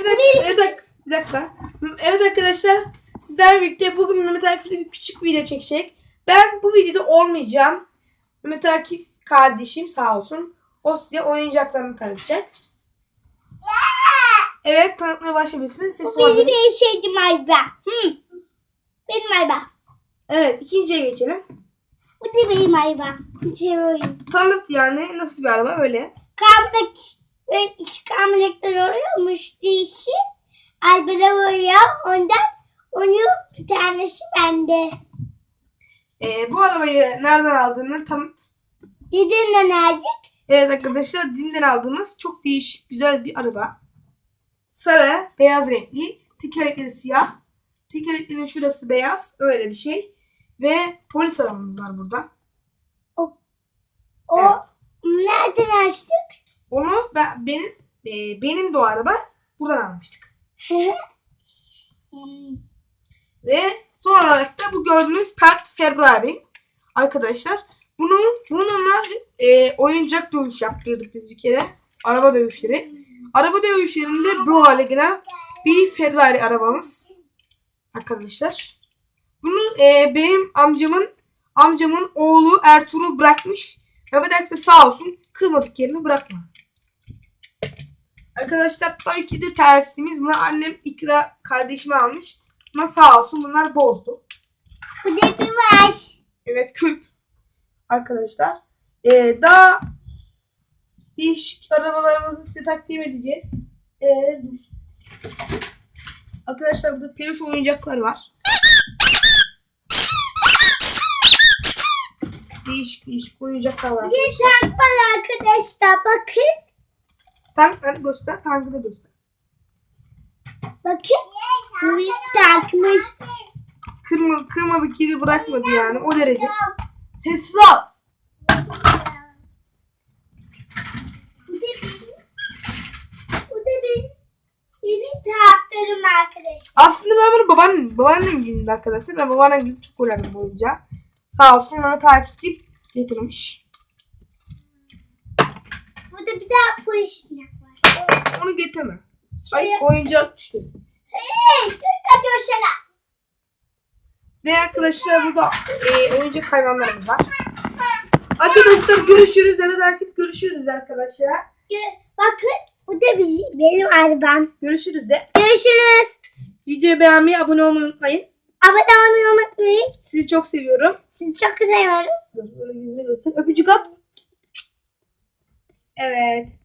Evet, bir dakika. Evet arkadaşlar. Sizlerle birlikte bugün Mehmet Akif'le bir küçük video çekecek. Ben bu videoda olmayacağım. Mehmet Akif kardeşim sağ olsun. O size oyuncaklarını tanıtacak. Evet tanıtmaya başlayabilirsiniz. Ses Bu benim sevdiğim araba. Hı. Benim araba. Evet ikinciye geçelim. Bu da benim. Seviyorum. Tanıt yani nasıl bir araba öyle. Kamrak ve iç kamraklar oluyormuş dişi. Arabalar oluyor. Ondan onu bir tanesi bende. Ee, bu arabayı nereden aldığını tanıt. Dedemle nerede? Evet arkadaşlar Dim'den aldığımız çok değişik güzel bir araba. Sarı, beyaz renkli, tekerlekleri siyah. Tekerleklerin şurası beyaz, öyle bir şey. Ve polis arabamız var burada. O Evet. Ben, benim e, benim de o araba buradan almıştık. Ve son olarak da bu gördüğünüz Pert Ferrari. Arkadaşlar bunu bununla e, oyuncak dövüş yaptırdık biz bir kere. Araba dövüşleri. Araba dövüşlerinde bu hale gelen bir Ferrari arabamız. Arkadaşlar. Bunu e, benim amcamın amcamın oğlu Ertuğrul bırakmış. Mehmet Akif sağ olsun kırmadık yerini bırakma. Arkadaşlar tabii ki de telsizimiz. Bunu annem ikra kardeşime almış. Ama sağ olsun bunlar bozdu. Bu da bir var. Evet küp. Arkadaşlar. Ee, daha değişik arabalarımızı size takdim edeceğiz. Ee, dur. Arkadaşlar burada peluş oyuncaklar var. Değişik değişik oyuncaklar var. Bir tank var arkadaşlar. Bakın. Tank göster. Tankı da göster. Bakın. Bu bir tankmış. Kırma, kırmadık yeri bırakmadı yani o derece. Sessiz ol. Traktörüm arkadaşlar. Aslında ben bunu babaannem, babaannem gününde arkadaşlar. Ben babaannem günü çok kullandım bu oyuncağı. Sağ olsun bana takip edip getirmiş. Bir daha polis. Onu getirme. Ay oyuncak düştü. Hey, dikkat görsene. Ve arkadaşlar burada e, oyuncak hayvanlarımız var. Arkadaşlar görüşürüz. Mehmet Akif görüşürüz arkadaşlar. Bakın bu da bizim, benim arabam. Görüşürüz de. Görüşürüz. Videoyu beğenmeyi, abone olmayı unutmayın. Abone olmayı unutmayın. Sizi çok seviyorum. Sizi çok seviyorum. Dur böyle yüzünü göster. Öpücük at. Evet.